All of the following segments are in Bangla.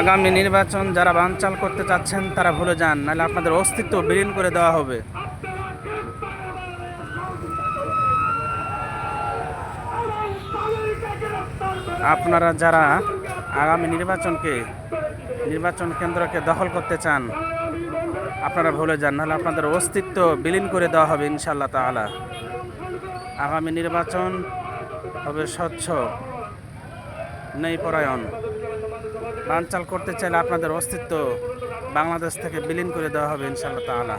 আগামী নির্বাচন যারা বানচাল করতে চাচ্ছেন, তারা ভুলে যান, নাহলে আপনাদের অস্তিত্ব বিলীন করে দেওয়া হবে। আপনারা যারা আগামী নির্বাচনকে, নির্বাচন কেন্দ্রকে দখল করতে চান, আপনারা ভুলে যান, নাহলে আপনাদের অস্তিত্ব বিলীন করে দেওয়া হবে ইনশাল্লাহ তাআলা। আগামী নির্বাচন হবে স্বচ্ছ, নেই পরায়ণ। বানচাল করতে চাইলে আপনাদের অস্তিত্ব বাংলাদেশ থেকে বিলীন করে দেওয়া হবে ইনশাল্লাহ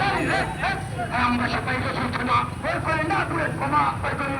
তাআলা আমরা সবাইকে সূচনা বের করে না দূরে ক্ষমা বের